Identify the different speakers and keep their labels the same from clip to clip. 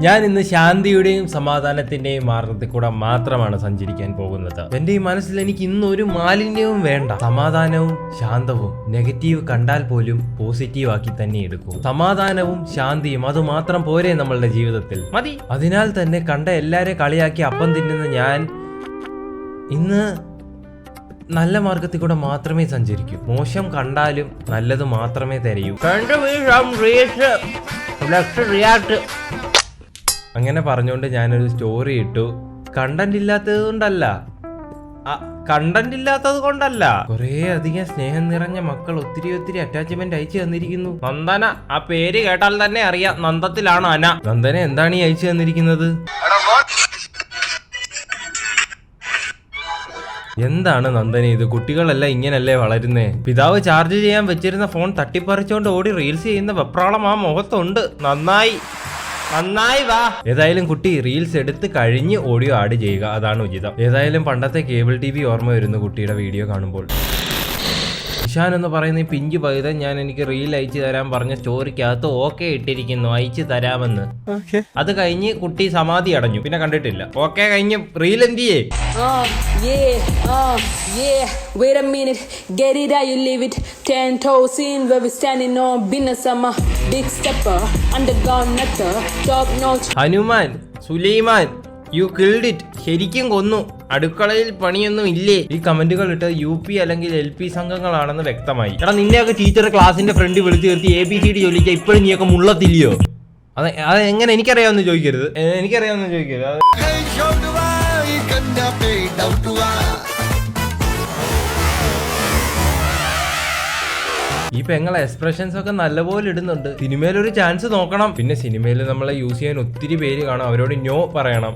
Speaker 1: ഞാൻ ഇന്ന് ശാന്തിയുടെയും സമാധാനത്തിന്റെയും മാർഗത്തിൽ കൂടെ മാത്രമാണ് സഞ്ചരിക്കാൻ പോകുന്നത്. എന്റെ ഈ മനസ്സിൽ എനിക്ക് ഇന്ന് ഒരു മാലിന്യവും വേണ്ട. സമാധാനവും ശാന്തവും നെഗറ്റീവ് കണ്ടാൽ പോലും പോസിറ്റീവ് ആക്കി തന്നെ എടുക്കും. സമാധാനവും ശാന്തിയും അത് മാത്രം പോരെ നമ്മളുടെ ജീവിതത്തിൽ. മതി. അതിനാൽ തന്നെ കണ്ട എല്ലാരെ കളിയാക്കി അപ്പം തിന്നുന്ന ഞാൻ ഇന്ന് നല്ല മാർഗത്തിൽ കൂടെ മാത്രമേ സഞ്ചരിക്കൂ. മോശം കണ്ടാലും നല്ലത് മാത്രമേ തിരയൂ. അങ്ങനെ പറഞ്ഞുകൊണ്ട് ഞാനൊരു സ്റ്റോറി ഇട്ടു. കണ്ടന്റ് ഇല്ലാത്തത് കൊണ്ടല്ല. കണ്ടന്റ് ഇല്ലാത്തത് കൊണ്ടല്ല. കുറേ അധികം സ്നേഹം നിറഞ്ഞ മക്കൾ ഒത്തിരി ഒത്തിരി അറ്റാച്ച്മെന്റ് അയച്ചു തന്നിരിക്കുന്നു. നന്ദന ആ പേര് കേട്ടാൽ തന്നെ അറിയാം. നന്ദത്തിലാണ് അന. നന്ദന എന്താണ് ഈ അയച്ചു തന്നിരിക്കുന്നത്? എന്താണ് നന്ദന ഇത്? കുട്ടികളെല്ലാം ഇങ്ങനല്ലേ വളരുന്നേ? പിതാവ് ചാർജ് ചെയ്യാൻ വെച്ചിരുന്ന ഫോൺ തട്ടിപ്പറിച്ചോണ്ട് ഓടി റീൽസ് ചെയ്യുന്ന വെപ്രാളം ആ മുഖത്തുണ്ട്. നന്നായി. നന്നായി വാ. ഏതായാലും കുട്ടി റീൽസ് എടുത്ത് കഴിഞ്ഞ് ഓഡിയോ ആഡ് ചെയ്യുക. അതാണ് ഉചിതം. ഏതായാലും പണ്ടത്തെ കേബിൾ ടി വി ഓർമ്മ വരുന്നു കുട്ടിയുടെ വീഡിയോ കാണുമ്പോൾ. ഇഷാൻ എന്ന് പറയുന്ന ഈ പിഞ്ച് പൈതൻ ഞാൻ എനിക്ക് റീൽ അയച്ചു തരാൻ പറഞ്ഞ സ്റ്റോറിക്കകത്ത് ഓക്കെ ഇട്ടിരിക്കുന്നു. അയച്ചു തരാമെന്ന്. അത് കഴിഞ്ഞ് കുട്ടി സമാധി അടഞ്ഞു. പിന്നെ കണ്ടിട്ടില്ല. ഓക്കെ കഴിഞ്ഞ് റീൽ എന്ത് ചെയ്യേ?
Speaker 2: Uh, yeah, uh.
Speaker 1: Hanuman Sulaiman you killed it ശരിക്കും കൊന്നു. അടുക്കളയിൽ പണിയൊന്നും ഇല്ലേ? ഈ കമന്റുകൾ ഇട്ട് യു പി അല്ലെങ്കിൽ എൽ പി സംഘങ്ങളാണെന്ന് വ്യക്തമായി. എടാ നിന്നെയൊക്കെ ടീച്ചർ ക്ലാസിന്റെ ഫ്രണ്ട് വിളിച്ചു നിർത്തി എ ബി സി ഡി ചോദിച്ചാൽ ഇപ്പോഴും നീയൊക്കെ മുള്ളത്തില്ലയോ? അത് അത് എങ്ങനെ എനിക്കറിയാമെന്ന് ചോദിക്കരുത്. എനിക്കറിയാമെന്ന് ചോദിക്കരുത്. ഈ പെങ്ങളെ എക്സ്പ്രഷൻസ് ഒക്കെ നല്ലപോലെ ഇടുന്നുണ്ട്. സിനിമയിൽ ഒരു ചാൻസ് നോക്കണം. പിന്നെ സിനിമയിൽ നമ്മളെ യൂസ് ചെയ്യാൻ ഒത്തിരി പേര് കാണും. അവരോട് നോ പറയണം.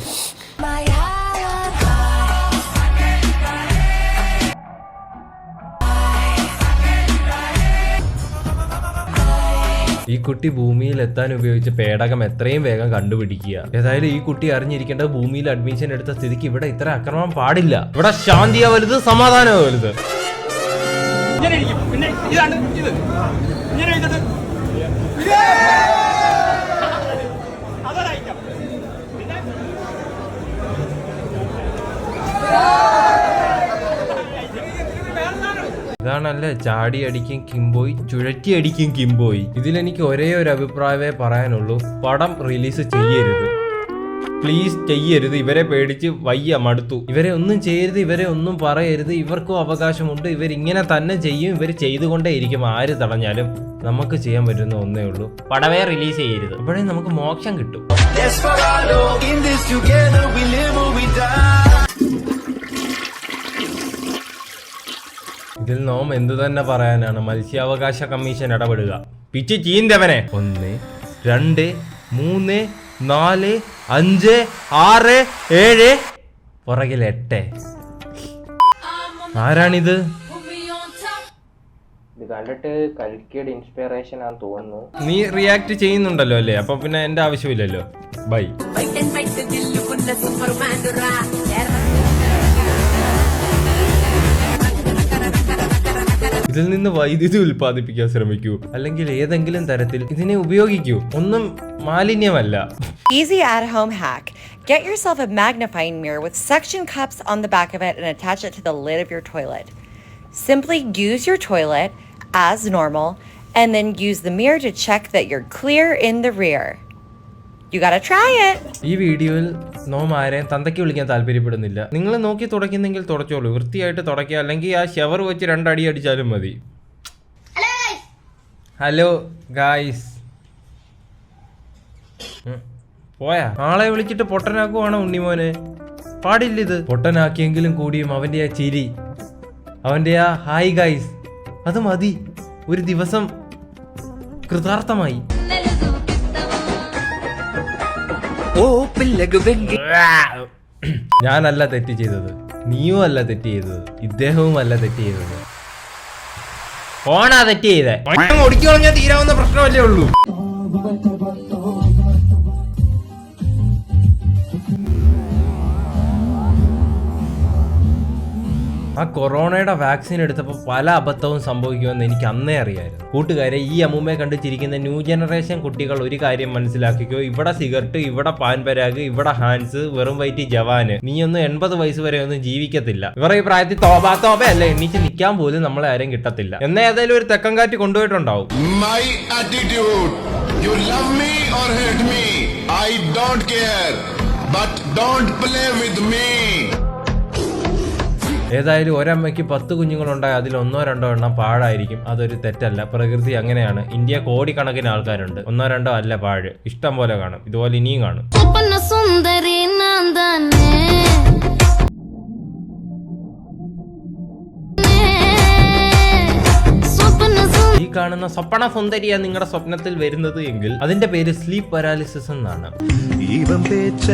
Speaker 1: ഈ കുട്ടി ഭൂമിയിൽ എത്താൻ ഉപയോഗിച്ച പേടകം എത്രയും വേഗം കണ്ടുപിടിക്കുക. ഏതായാലും ഈ കുട്ടി അറിഞ്ഞിരിക്കേണ്ടത് ഭൂമിയിൽ അഡ്മിഷൻ എടുത്ത സ്ഥിതിക്ക് ഇവിടെ ഇത്ര അക്രമം പാടില്ല. ഇവിടെ ശാന്തിയാ വലുത് സമാധാനമാ വലുത്
Speaker 3: ഇങ്ങനെ ഇരിക്കും പിന്നെ ഇതാണ് ഇത്. ഇങ്ങനെ എഴുതിട്ട്
Speaker 1: ഇതാണല്ലേ ചാടി അടിക്കും കിംബോയ് ചുഴറ്റി അടിക്കും കിംബോയ്. ഇതിലെനിക്ക് ഒരേ ഒരു അഭിപ്രായമേ പറയാനുള്ളൂ. പടം റിലീസ് ചെയ്യരുത്. പ്ലീസ് ചെയ്യരുത്. ഇവരെ പേടിച്ച് വയ്യ മടുത്തു. ഇവരെ ഒന്നും ചെയ്യരുത് ഇവരെ ഒന്നും പറയരുത്. ഇവർക്കും അവകാശമുണ്ട്. ഇവരിങ്ങനെ തന്നെ ചെയ്യും. ഇവർ ചെയ്തുകൊണ്ടേ ഇരിക്കും. ആര് തടഞ്ഞാലും നമുക്ക് ചെയ്യാൻ പറ്റുന്ന ഒന്നേ ഉള്ളൂ. പടവേ റിലീസ് ചെയ്യരുത്. അപ്പോഴേ നമുക്ക് മോക്ഷം കിട്ടും. ഇതിൽ നോം എന്തു തന്നെ പറയാനാണ്? മത്സ്യാവകാശ കമ്മീഷൻ ഇടപെടുക. പിച്ച് ചീന്തവനെ ഒന്ന് രണ്ട് മൂന്ന് നാല് അഞ്ച് ആറ് ഏഴ്. പുറകിൽ എട്ട്. ആരാണിത്? ഇത് കണ്ടിട്ട് കൽക്കിയുടെ ഇൻസ്പിറേഷൻ ആണെന്ന് തോന്നുന്നു. നീ റിയാക്ട് ചെയ്യുന്നുണ്ടല്ലോ അല്ലേ? അപ്പൊ പിന്നെ എന്റെ ആവശ്യമില്ലല്ലോ. ബൈ ഇതിൽ നിന്ന് വൈദ്യുതി ഉൽപ്പാദിപ്പിക്കാൻ ശ്രമിക്കൂ അല്ലെങ്കിൽ ഏതെങ്കിലും തരത്തിൽ ഇതിനെ ഉപയോഗിക്കൂ ഒന്നും മാലിന്യമല്ല
Speaker 4: Easy at home hack. Get yourself a magnifying mirror with suction cups on the back of it and attach it to the lid of your toilet. Simply use your toilet as normal and then use the mirror to check that you're clear in the rear. You try
Speaker 1: ഈ വീഡിയോയിൽ നോം ആരെയും തന്തയ്ക്ക് വിളിക്കാൻ താല്പര്യപ്പെടുന്നില്ല. നിങ്ങൾ നോക്കി തുടയ്ക്കുന്നെങ്കിൽ തുടച്ചോളൂ. വൃത്തിയായിട്ട് തുടയ്ക്കുക. അല്ലെങ്കിൽ ആ ഷവർ വെച്ച് രണ്ടടി അടിച്ചാലും മതി. ഹലോ ഗായ്സ് പോയാ? ആളെ വിളിച്ചിട്ട് പൊട്ടനാക്കുവാണോ ഉണ്ണിമോനെ? പാടില്ലിത് പൊട്ടനാക്കിയെങ്കിലും കൂടിയും അവന്റെ ആ ചിരി. അവന്റെ ആ ഹായ് ഗായ്സ് അത് മതി. ഒരു ദിവസം കൃതാർത്ഥമായി. ഞാനല്ല തെറ്റ് ചെയ്തത്. നീയും അല്ല തെറ്റ് ചെയ്തത്. ഇദ്ദേഹവും അല്ല തെറ്റ് ചെയ്തത്. ഓണാ തെറ്റ് ചെയ്തേ. ഒടിച്ചു കളഞ്ഞാൽ തീരാവുന്ന പ്രശ്നമല്ലേ ഉള്ളൂ. ആ കൊറോണയുടെ വാക്സിൻ എടുത്തപ്പോൾ പല അബദ്ധവും സംഭവിക്കുമെന്ന് എനിക്ക് അന്നേ അറിയായിരുന്നു. കൂട്ടുകാരെ ഈ അമ്മൂമ്മയെ കണ്ട് ചിരിക്കുന്ന ന്യൂ ജനറേഷൻ കുട്ടികൾ ഒരു കാര്യം മനസ്സിലാക്കിക്കോ. ഇവിടെ സിഗരറ്റ് ഇവിടെ പാൻ പരാഗ് ഇവിടെ ഹാൻസ് വെറും വൈറ്റ് ജവാന്. നീ ഒന്നും എൺപത് വയസ്സ് വരെ ഒന്നും ജീവിക്കത്തില്ല. ഇവർ ഈ പ്രായത്തിൽ തോബാ തോബ അല്ല? നിൽക്കാൻ പോലും നമ്മളെ ആരും കിട്ടത്തില്ല. എന്നാ ഏതായാലും ഒരു തെക്കം കാറ്റ് കൊണ്ടുപോയിട്ടുണ്ടാവും.
Speaker 5: But don't play with me.
Speaker 1: ഏതായാലും ഒരമ്മയ്ക്ക് പത്ത് കുഞ്ഞുങ്ങളുണ്ടായ അതിൽ ഒന്നോ രണ്ടോ എണ്ണം പാഴായിരിക്കും. അതൊരു തെറ്റല്ല. പ്രകൃതി അങ്ങനെയാണ്. ഇന്ത്യ കോടിക്കണക്കിന് ആൾക്കാരുണ്ട്. ഒന്നോ രണ്ടോ അല്ല പാഴ്. ഇഷ്ടം പോലെ കാണും. ഇതുപോലെ ഇനിയും കാണും.
Speaker 6: സുന്ദരി തന്നെ.
Speaker 1: ഈ കാണുന്ന സ്വപ്ന സുന്ദരിയ നിങ്ങളുടെ സ്വപ്നത്തിൽ വരുന്നത് എങ്കിൽ അതിന്റെ പേര് സ്ലീപ്പ് പാരാലിസിസ് എന്നാണ്.
Speaker 7: ഇവൻ പേച്ച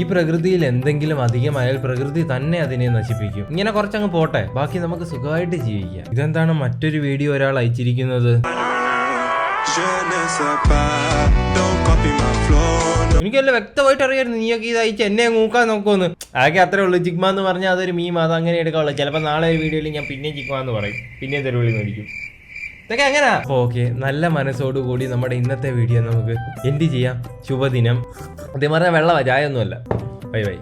Speaker 1: ഈ പ്രകൃതിയിൽ എന്തെങ്കിലും അധികമായാൽ പ്രകൃതി തന്നെ അതിനെ നശിപ്പിക്കും. ഇങ്ങനെ കുറച്ചങ്ങ് പോട്ടെ. ബാക്കി നമുക്ക് സുഖമായിട്ട് ജീവിക്കാം. ഇതെന്താണ് മറ്റൊരു വീഡിയോ ഒരാൾ അയച്ചിരിക്കുന്നത്. എനിക്കല്ല വ്യക്തമായിട്ട് അറിയായിരുന്നു. നീയൊക്കെ ഇത് അയച്ച് എന്നെ നോക്കാൻ നോക്കുമെന്ന് ആകെ അത്രേ ഉള്ളൂ. ജിഗ്മ എന്ന് പറഞ്ഞാൽ അതൊരു മീം അത് അങ്ങനെ എടുക്കാവുള്ളൂ ചിലപ്പോൾ നാളെ ഒരു വീഡിയോയിൽ ഞാൻ പിന്നെ ജിഗ്മ എന്ന് പറയും പിന്നെ തെരുവിളി മേടിക്കും ഇതൊക്കെ എങ്ങനാ? ഓക്കെ നല്ല മനസ്സോടുകൂടി നമ്മുടെ ഇന്നത്തെ വീഡിയോ നമുക്ക് എന്ത് ചെയ്യാം. ശുഭദിനം. അതേ പറഞ്ഞാൽ വെള്ളമാ ചായ ഒന്നുമല്ല. Bye bye.